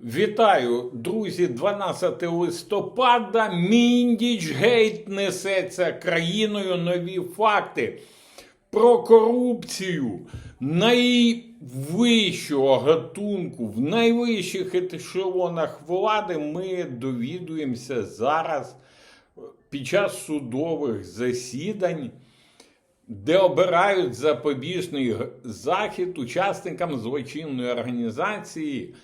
Вітаю, друзі, 12 листопада. Міндіч гейт несеться країною нові факти про корупцію найвищого гатунку в найвищих ешелонах влади. Ми довідуємося зараз під час судових засідань де обирають запобіжний захід учасникам злочинної організації,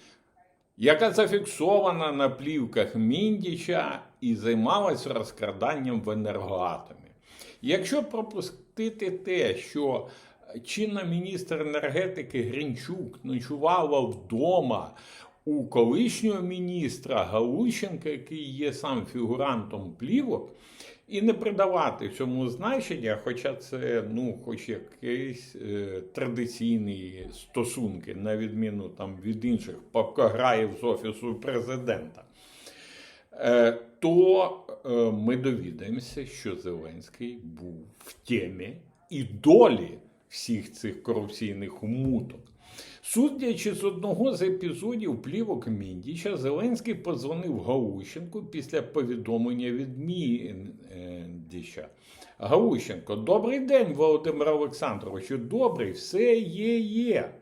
яка зафіксована на плівках Міндіча і займалась розкраданням в енергоатомі. Якщо пропустити те, що чинна міністр енергетики Гринчук ночувала вдома у колишнього міністра Галущенка, який є сам фігурантом плівок, і не придавати цьому значення, хоча це ну, хоч якісь е, традиційні стосунки, на відміну там, від інших покограїв з офісу президента, е, то е, ми довідаємося, що Зеленський був в темі і долі всіх цих корупційних муток. Судячи з одного з епізодів плівок Міндіча, Зеленський подзвонив Галущенку після повідомлення від Міндіча. Галущенко, добрий день, Володимир Олександровичу. Добрий, все є є.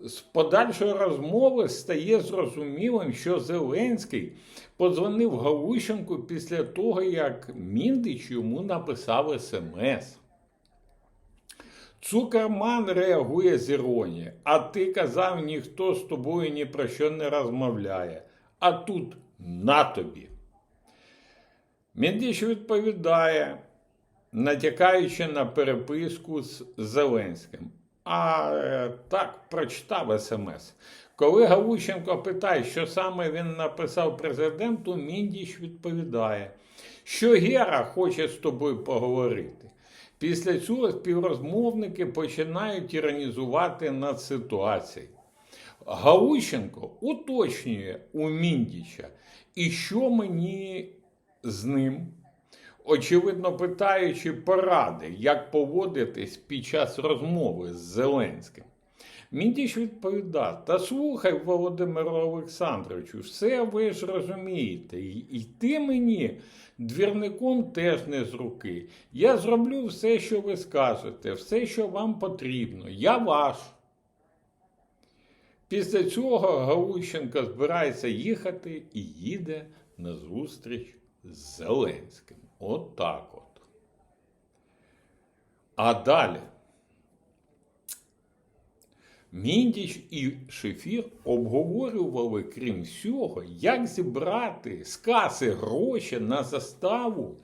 З подальшої розмови стає зрозумілим, що Зеленський подзвонив Галущенку після того, як Міндич йому написав смс. Цукерман реагує з іронією. А ти казав, ніхто з тобою ні про що не розмовляє. А тут на тобі. Міндіч відповідає, натякаючи на переписку з Зеленським. А е, так прочитав смс. Коли Галущенко питає, що саме він написав президенту, Міндіч відповідає, що Гера хоче з тобою поговорити. Після цього співрозмовники починають іронізувати над ситуацією. Галущенко уточнює у Міндіча, і що мені з ним, очевидно питаючи поради, як поводитись під час розмови з Зеленським. Міндіч відповідав: Та слухай, Володимире Олександровичу, все ви ж розумієте, і ти мені двірником теж не з руки. Я зроблю все, що ви скажете, все, що вам потрібно. Я ваш. Після цього Галущенко збирається їхати і їде на зустріч з Зеленським. От так от. А далі. Міндіч і Шефір обговорювали, крім всього, як зібрати з каси гроші на заставу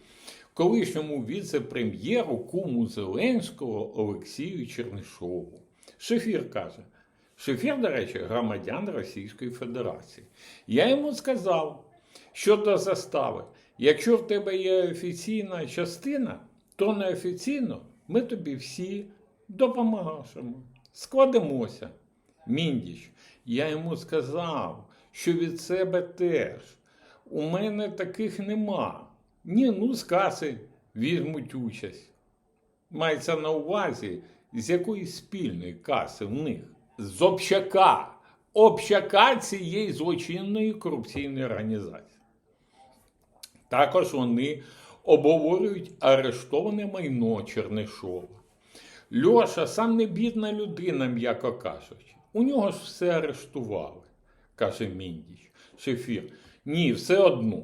колишньому віце-прем'єру куму Зеленського Олексію Чернишову. Шефір каже: Шефір, до речі, громадян Російської Федерації. Я йому сказав щодо застави, якщо в тебе є офіційна частина, то неофіційно ми тобі всі допомагаємо. Складемося. Міндіч, я йому сказав, що від себе теж. У мене таких нема. Ні, ну з каси візьмуть участь. Мається на увазі, з якоїсь спільної каси в них. З общака. Общака цієї злочинної корупційної організації. Також вони обговорюють арештоване майно Чернишова. Льоша сам не бідна людина, м'яко кажучи. У нього ж все арештували, каже Міндіч. Шефір. Ні, все одно.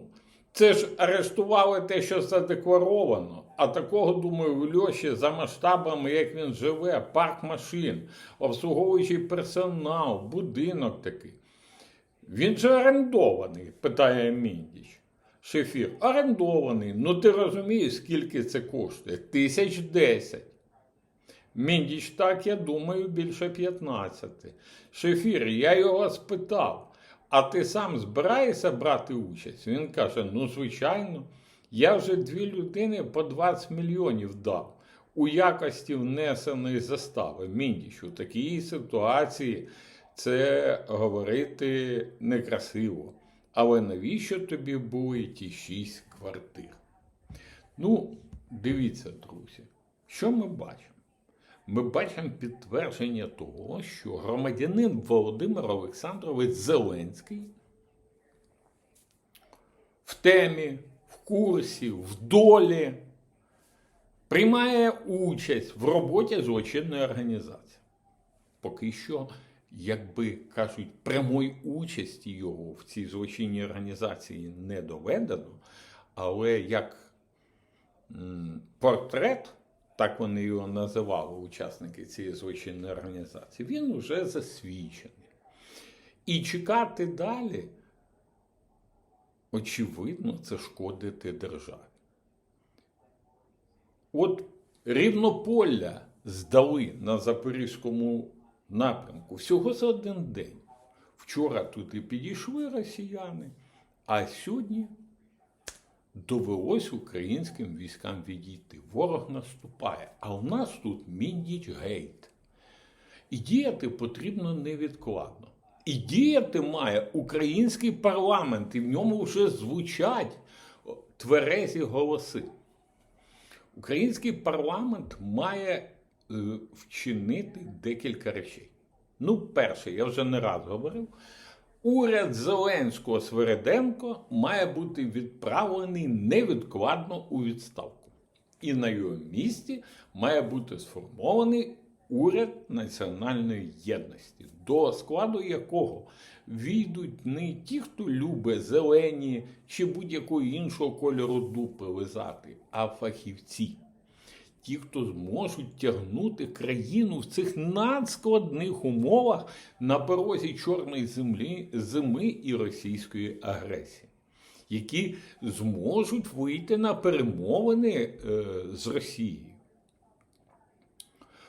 Це ж арештували те, що задекларовано. А такого, думаю, в Льоші за масштабами, як він живе, парк машин, обслуговуючий персонал, будинок такий. Він же орендований, питає Міндіч. Шефір, орендований. Ну ти розумієш, скільки це коштує? Тисяч десять. Міндіч, так, я думаю, більше 15. Шефір, я його спитав, а ти сам збираєшся брати участь? Він каже: ну, звичайно, я вже дві людини по 20 мільйонів дав у якості внесеної застави. Міндіч, у такій ситуації це говорити некрасиво. Але навіщо тобі були ті шість квартир? Ну, дивіться, друзі, що ми бачимо? Ми бачимо підтвердження того, що громадянин Володимир Олександрович Зеленський в темі, в курсі, в долі приймає участь в роботі злочинної організації. Поки що, якби кажуть, прямої участі його в цій злочинній організації не доведено, але як портрет, так вони його називали, учасники цієї злочинної організації, він вже засвідчений. І чекати далі, очевидно, це шкодити державі. От Рівнополля здали на Запорізькому напрямку всього за один день. Вчора туди підійшли росіяни, а сьогодні довелось українським військам відійти. Ворог наступає, а у нас тут міндіч гейт. І діяти потрібно невідкладно. І діяти має український парламент, і в ньому вже звучать тверезі голоси. Український парламент має е, вчинити декілька речей. Ну, перше, я вже не раз говорив. Уряд Зеленського Свереденко має бути відправлений невідкладно у відставку. І на його місці має бути сформований уряд національної єдності, до складу якого війдуть не ті, хто любить зелені чи будь-якого іншого кольору дупи лизати, а фахівці. Ті, хто зможуть тягнути країну в цих надскладних умовах на порозі чорної землі, зими і російської агресії, які зможуть вийти на перемовини е, з Росією.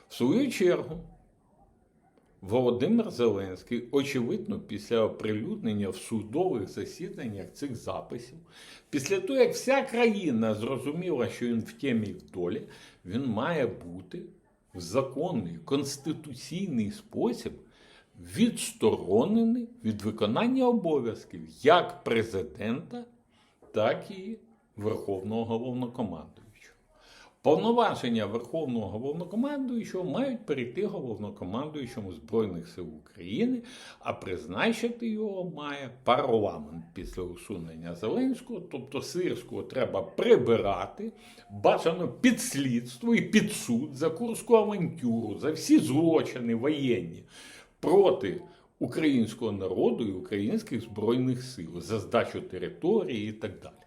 В свою чергу, Володимир Зеленський, очевидно, після оприлюднення в судових засіданнях цих записів, після того, як вся країна зрозуміла, що він в темі і в долі, він має бути в законний конституційний спосіб відсторонений від виконання обов'язків як президента, так і Верховного головнокомандуючого. Повноваження Верховного головнокомандуючого мають перейти головнокомандуючому Збройних сил України, а призначити його має парламент після усунення Зеленського, тобто Сирського треба прибирати, бажано під слідство і під суд за курську авантюру, за всі злочини воєнні проти українського народу і українських збройних сил, за здачу території і так далі.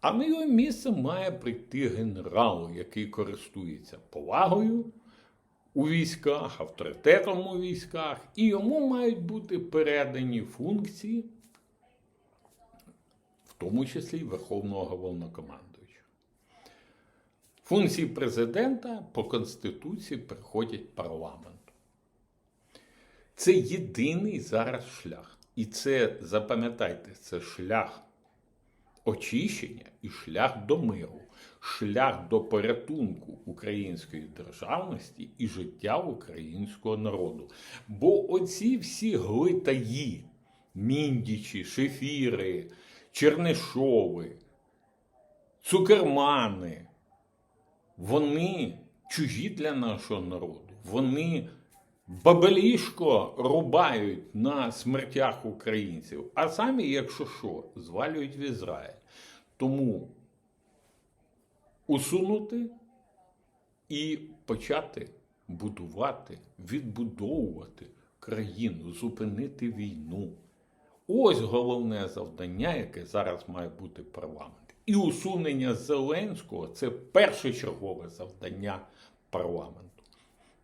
А на його місце має прийти генерал, який користується повагою у військах, авторитетом у військах, і йому мають бути передані функції, в тому числі Верховного головнокомандуючого. Функції президента по Конституції приходять парламенту. Це єдиний зараз шлях. І це запам'ятайте, це шлях очищення і шлях до миру, шлях до порятунку української державності і життя українського народу. Бо оці всі глитаї, міндічі, шефіри, чернишови, цукермани, вони чужі для нашого народу. Вони бабелішко рубають на смертях українців, а самі, якщо що, звалюють в Ізраїль. Тому усунути і почати будувати, відбудовувати країну, зупинити війну. Ось головне завдання, яке зараз має бути парламент. І усунення Зеленського це першочергове завдання парламенту.